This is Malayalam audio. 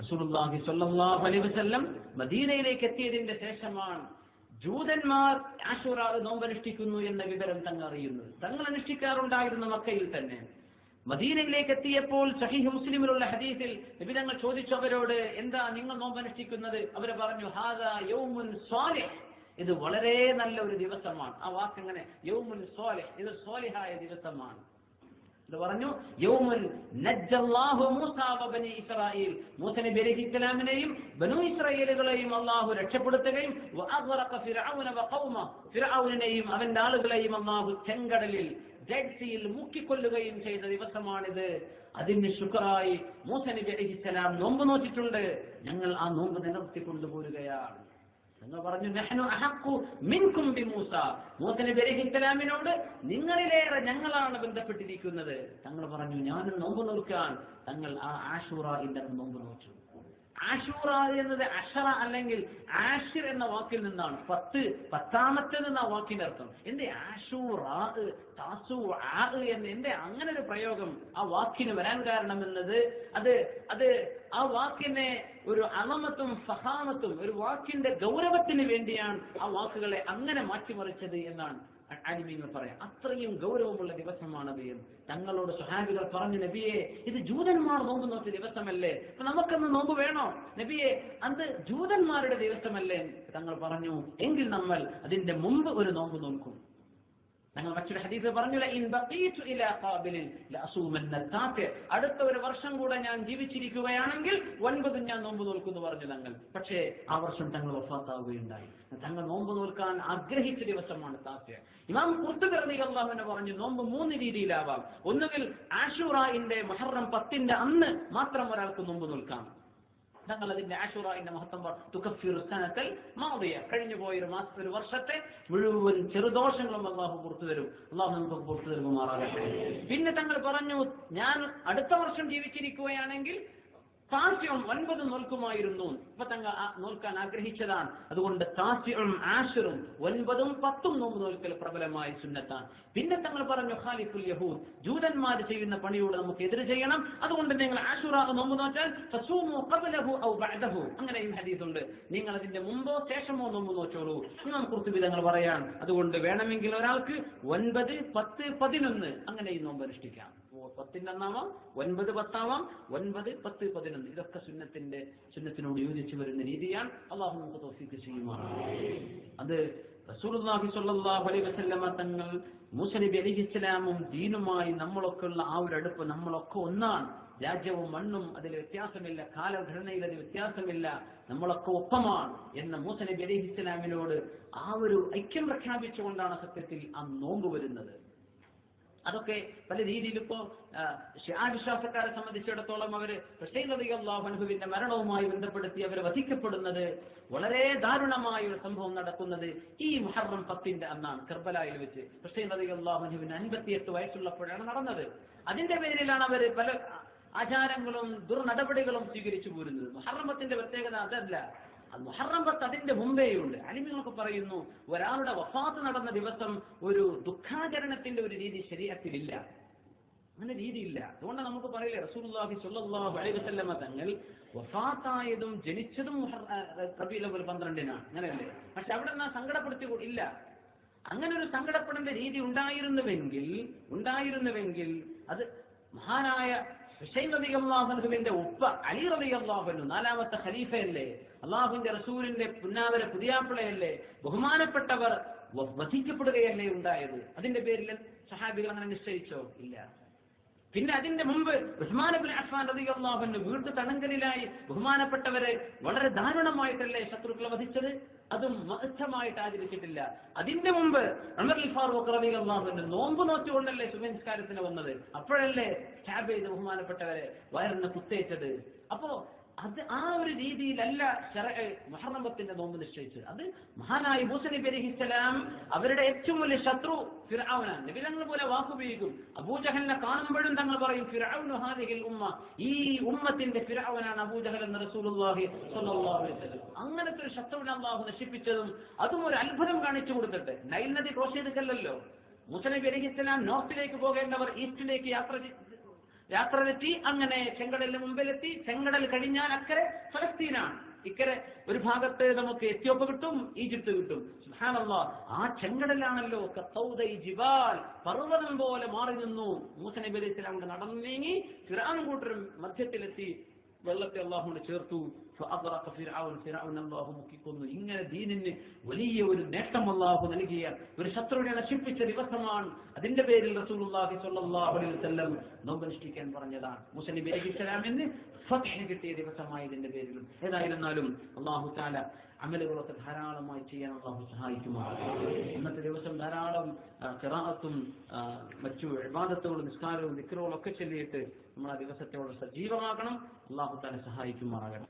റസൂലുള്ളാഹി സ്വല്ലല്ലാഹു അലൈഹി വസല്ലം മദീനയിലേക്ക് എത്തിയതിന്റെ ശേഷമാണ് ജൂതന്മാർ ആശുറ നോമ്പനുഷ്ഠിക്കുന്നു എന്ന വിവരം തങ്ങൾ അറിയുന്നത്. തങ്ങൾ അനുഷ്ഠിക്കാറുണ്ടായിരുന്ന മക്കയിൽ തന്നെ. മദീനയിലേക്ക് എത്തിയപ്പോൾ സഹീഹ് മുസ്ലിമിലുള്ള ഹദീസിൽ നബി തങ്ങൾ ചോദിച്ചു അവരോട് എന്താ നിങ്ങൾ നോമ്പനുഷ്ഠിക്കുന്നത്? അവർ പറഞ്ഞു ഹാദാ യൗമുൻ സ്വാലിഹ്. ഇത് വളരെ നല്ല ഒരു ദിവസമാണ്. ആ വാക്ക് എങ്ങനെ? യൗമുൻ സ്വാലിഹ്. ഇത് സ്വാലിഹായ ദിവസമാണ്. ഇത് പറഞ്ഞു യൗമുൻ മൂസ ഇസ്രായേൽ ബനു ഇസ്രായേലുകളെയും അള്ളാഹു രക്ഷപ്പെടുത്തുകയും വഅഗ്റഖ വഖൗമ അവന്റെ ആളുകളെയും അള്ളാഹു ചെങ്കടലിൽ ജഡ്സിയിൽ സീയിൽ മുക്കിക്കൊല്ലുകയും ചെയ്ത ദിവസമാണിത്. അതിന് ശുക്രായി മൂസ നബി നോമ്പ് നോറ്റിട്ടുണ്ട്. ഞങ്ങൾ ആ നോമ്പ് നിലർത്തി കൊണ്ടുപോരുകയാണ് നിങ്ങൾ പറഞ്ഞു നെഹ്നു അഹക്കു മിൻകും ബി മൂസ. മൂസ നബി അലൈഹി ഇസ്ലാമിനോട് നിങ്ങളിലേറെ ഞങ്ങളാണ് ബന്ധപ്പെട്ടിരിക്കുന്നത്. തങ്ങൾ പറഞ്ഞു ഞാനും നോമ്പ് നോക്കാൻ തങ്ങൾ ആ ആഷൂറയിന്റെ നോമ്പ് നോച്ചു ആഷൂറ എന്നത് അഷറ അല്ലെങ്കിൽ ആഷിർ എന്ന വാക്കിൽ നിന്നാണ്. പത്ത് പത്താമത്തെ എന്ന വാക്കിന്റെ അർത്ഥം. എന്റെ ആഷൂറ താസു ആ എന്ന് എന്റെ അങ്ങനെ ഒരു പ്രയോഗം ആ വാക്കിന് വരാൻ കാരണം എന്നത് അത് അത് ആ വാക്കിനെ ഒരു അളമത്തും സഹാമത്തും ഒരു വാക്കിന്റെ ഗൗരവത്തിന് വേണ്ടിയാണ് ആ വാക്കുകളെ അങ്ങനെ മാറ്റിമറിച്ചത് എന്നാണ്. ആലിമീങ്ങൾ പറയാം. അത്രയും ഗൗരവമുള്ള ദിവസമാണത് തങ്ങളോട് സുഹാബികൾ പറഞ്ഞു നബിയെ ഇത് ജൂതന്മാർ നോമ്പ് നോക്കിയ ദിവസമല്ലേ? അപ്പൊ നമുക്കന്ന് നോമ്പ് വേണോ? നബിയെ അത് ജൂതന്മാരുടെ ദിവസമല്ലേ? തങ്ങൾ പറഞ്ഞു എങ്കിൽ നമ്മൾ അതിന്റെ മുമ്പ് ഒരു നോമ്പ് നോക്കും. ഞങ്ങൾ മറ്റൊരു ഹദീസ് പറഞ്ഞു. അടുത്ത ഒരു വർഷം കൂടെ ഞാൻ ജീവിച്ചിരിക്കുകയാണെങ്കിൽ ഒൻപതും ഞാൻ നോമ്പ് നോൽക്കുന്നു പറഞ്ഞു തങ്ങൾ. പക്ഷേ ആ വർഷം തങ്ങൾ ഒഫാത്താവുകയുണ്ടായി തങ്ങൾ നോമ്പ് നോൽക്കാൻ ആഗ്രഹിച്ച ദിവസമാണ് താത്യ ഇമാം കുർത്തുകർണി അള്ളാഹുവിനെ പറഞ്ഞു നോമ്പ് മൂന്ന് രീതിയിലാവാം. ഒന്നുകിൽ ആഷുറായിന്റെ മഹറം പത്തിന്റെ അന്ന് മാത്രം ഒരാൾക്ക് നോമ്പ് നോൽക്കാം. തങ്ങൾ അതിന്റെ ആഷുറായിന്റെ മഹത്വം തുക്കഫിറുസ്ഥാനത്തിൽ മാറിയ. കഴിഞ്ഞു പോയ ഒരു മാസ ഒരു വർഷത്തെ മുഴുവൻ ചെറുദോഷങ്ങളും അള്ളാഹു പുറത്തു തരും. അള്ളാഹു നമുക്ക് പുറത്തു തരുമാറാകട്ടെ പിന്നെ തങ്ങൾ പറഞ്ഞു ഞാൻ അടുത്ത വർഷം ജീവിച്ചിരിക്കുകയാണെങ്കിൽ താസ്യം ഒൻപത് നോൽക്കുമായിരുന്നു. ഇപ്പൊ തങ്ങൾ നോൽക്കാൻ ആഗ്രഹിച്ചതാണ്. അതുകൊണ്ട് താസ്യം ആഷറും ഒൻപതും പത്തും നോമ്പ് നോൽക്കൽ പ്രബലമായ സുന്നത്താണ്. പിന്നെ തങ്ങൾ പറഞ്ഞു ഖാലിഫുൽ യഹൂദ് ജൂതന്മാർ ചെയ്യുന്ന പണിയോട് നമുക്ക് എതിര് ചെയ്യണം. അതുകൊണ്ട് നിങ്ങൾ ആഷുറ നോമ്പ് നോറ്റാൽ അങ്ങനെയും ഹദീസുണ്ട്. നിങ്ങൾ അതിന്റെ മുമ്പോ ശേഷമോ നോമ്പ് നോച്ചോളൂ. ഇമാം കുർത്തുബി തങ്ങൾ പറയാൻ അതുകൊണ്ട് വേണമെങ്കിൽ ഒരാൾക്ക് ഒൻപത് പത്ത് പതിനൊന്ന് അങ്ങനെയും നോമ്പ് അനുഷ്ഠിക്കാം പത്തിന്റെ ഒന്നാവാം ഒൻപത് പത്താവാം ഒൻപത് പത്ത് പതിനൊന്ന്. ഇതൊക്കെ സുന്നത്തിന്റെ സുന്നത്തിനോട് യോജിച്ചു വരുന്ന രീതിയാണ് അള്ളാഹു നമുക്ക് തോഫിക്ക് ചെയ്യുമാണ് അത് സ്വല്ലല്ലാഹു അലൈഹി വസല്ലമ തങ്ങൾ മൂസ നബി അലൈഹി ഇസ്ലാമും ദീനുമായി നമ്മളൊക്കെ ഉള്ള ആ ഒരു അടുപ്പ് നമ്മളൊക്കെ ഒന്നാണ്. രാജ്യവും മണ്ണും അതിൽ വ്യത്യാസമില്ല കാലഘടനയിൽ അതിൽ വ്യത്യാസമില്ല നമ്മളൊക്കെ ഒപ്പമാണ് എന്ന മൂസ നബി അലൈഹി ഇസ്ലാമിനോട് ആ ഒരു ഐക്യം പ്രഖ്യാപിച്ചുകൊണ്ടാണ് സത്യത്തിൽ ആ നോമ്പ് വരുന്നത്. അതൊക്കെ പല രീതിയിൽ ഇപ്പോ വിശ്വാസക്കാരെ സംബന്ധിച്ചിടത്തോളം അവർ ഹുസൈൻ റതി അള്ളാഹുവിന്റെ മരണവുമായി ബന്ധപ്പെടുത്തി അവർ വധിക്കപ്പെടുന്നത് വളരെ ദാരുണമായ ഒരു സംഭവം നടക്കുന്നത് ഈ മുഹറം പത്തിന്റെ അന്നാണ് കർബലായിൽ വെച്ച്. ഹുസൈൻ അള്ളാഹുനുവിന് അൻപത്തിയെട്ട് വയസ്സുള്ളപ്പോഴാണ് നടന്നത്. അതിന്റെ പേരിലാണ് അവർ പല ആചാരങ്ങളും ദുർനടപടികളും സ്വീകരിച്ചു പോരുന്നത്. മുഹറമത്തിന്റെ പ്രത്യേകത അതല്ല. അത് മുഹറം പത്ത് അതിന്റെ മുമ്പേയുണ്ട്. അലിമികളൊക്കെ പറയുന്നു ഒരാളുടെ വഫാത്ത് നടന്ന ദിവസം ഒരു ദുഃഖാചരണത്തിന്റെ ഒരു രീതി ശരീരത്തിലില്ല. അങ്ങനെ രീതിയില്ല. അതുകൊണ്ട് നമുക്ക് പറയില്ലേ റസൂലുള്ളാഹി സ്വല്ലല്ലാഹു അലൈഹി വസല്ലമ തങ്ങൾ വഫാത്തായതും ജനിച്ചതും മുഹറ- ഒരു പന്ത്രണ്ടിനാണ്. അങ്ങനെയല്ലേ? പക്ഷെ അവിടെ നിന്ന് സങ്കടപ്പെടുത്തി ഇല്ല. അങ്ങനെ ഒരു സങ്കടപ്പെടേണ്ട രീതി ഉണ്ടായിരുന്നുവെങ്കിൽ ഉണ്ടായിരുന്നുവെങ്കിൽ അത് മഹാനായ ഹുസൈൻ നബി ഉപ്പ അലി റബി അള്ളാഹുനു നാലാമത്തെ ഖലീഫയല്ലേ? അള്ളാഹുവിന്റെ റസൂലിന്റെ പുന്നാവര പുതിയാപ്പിളയല്ലേ? ബഹുമാനപ്പെട്ടവർ വധിക്കപ്പെടുകയല്ലേ ഉണ്ടായത്? അതിന്റെ പേരിൽ സഹാബികൾ അങ്ങനെ നിശ്ചയിച്ചോ? ഇല്ല. പിന്നെ അതിന്റെ മുമ്പ് ഉസ്മാനബിൻ അഫ്ഫാൻ റളിയല്ലാഹുവിന്റെ വീട്ടു തടങ്കലിലായി ബഹുമാനപ്പെട്ടവരെ വളരെ ദാരുണമായിട്ടല്ലേ ശത്രുക്കളെ വധിച്ചത്? അതും മഹത്തമായിട്ട് ആചരിച്ചിട്ടില്ല. അതിന്റെ മുമ്പ് അമർ ഫാറൂഖ് റളിയല്ലാഹുവിന്റെ നോമ്പ് നോച്ചുകൊണ്ടല്ലേ സുബൻസ്കാരത്തിന് വന്നത്? അപ്പോഴല്ലേ സ്റ്റാബ് ചെയ്ത് ബഹുമാനപ്പെട്ടവരെ വയറിന് കുത്തേറ്റത്. അപ്പോ അത് ആ ഒരു രീതിയിലല്ല ശറഅ് മുഹറം നോമ്പ് നിശ്ചയിച്ചത്. അത് മഹാനായി ഭൂസനി അലൈഹിസ്സലാം അവരുടെ ഏറ്റവും വലിയ ശത്രു ഫിറാവുനാണ് നബി തങ്ങൾ പോലെ വാക്കുപയോഗിക്കും അബൂജഹലിനെ കാണുമ്പോഴും തങ്ങൾ പറയും ഫിർഔനു ഹാദിഹിൽ ഉമ്മ. ഈ ഉമ്മത്തിന്റെ ഫിറാവനാണ് അബൂജഹൽ എന്ന റസൂലുള്ളാഹി അലൈഹി അങ്ങനത്തെ ഒരു ശത്രുവിനെ അള്ളാഹു നശിപ്പിച്ചതും അതും ഒരു അത്ഭുതം കാണിച്ചു കൊടുത്തിട്ട്. നൈൽ നദി ക്രോസ് ചെയ്തിട്ടല്ലോ മുസ്ലിം അലൈഹിസ്സലാം നോർത്തിലേക്ക് പോകേണ്ടവർ ഈസ്റ്റിലേക്ക് യാത്ര ചെയ്ത് യാത്ര തെറ്റി അങ്ങനെ ചെങ്കടലിന് മുമ്പിലെത്തി. ചെങ്കടൽ കഴിഞ്ഞാൽ അക്കരെ ഫലസ്തീനാണ്. ഇക്കരെ ഒരു ഭാഗത്ത് നമുക്ക് എത്യോപ്യ കിട്ടും ഈജിപ്ത് കിട്ടും. ആ ചെങ്കടലാണല്ലോ. ജിബാൽ പർവതം പോലെ മാറി നിന്നു. മൂസ നബി നടന്നു നീങ്ങി ഫിറാൻ കൂട്ടരും മധ്യത്തിലെത്തി. വെള്ളത്തെ അള്ളാഹുവിനെ ചേർത്തു. അള്ളാഹു മുക്കിക്കൊന്നു. ഇങ്ങനെ ദീനിന് വലിയ ഒരു നേട്ടം അള്ളാഹു നൽകിയ ഒരു ശത്രുവിനെ നശിപ്പിച്ച ദിവസമാണ് അതിന്റെ പേരിൽ റസൂലുള്ളാഹി അലൈഹി വസല്ലം പറഞ്ഞതാണ്. മുസ്ലിം നബി അലൈഹി സ്വലാമിന് ഫത്ഹ് കിട്ടിയ ദിവസമായതിന്റെ പേരിലും. ഏതായിരുന്നാലും അള്ളാഹു താല അമലുകളൊക്കെ ധാരാളമായി ചെയ്യാൻ അള്ളാഹു സഹായിക്കുമാറാണ്. ഇന്നത്തെ ദിവസം ധാരാളം കിറാത്തും മറ്റു ഇബാദത്തുകളും നിസ്കാരവും ദിക്റുകളും ഒക്കെ ചൊല്ലിയിട്ട് നമ്മൾ ആ ദിവസത്തെ സജീവമാക്കണം അള്ളാഹു തന്നെ സഹായിക്കുമാറാകണം.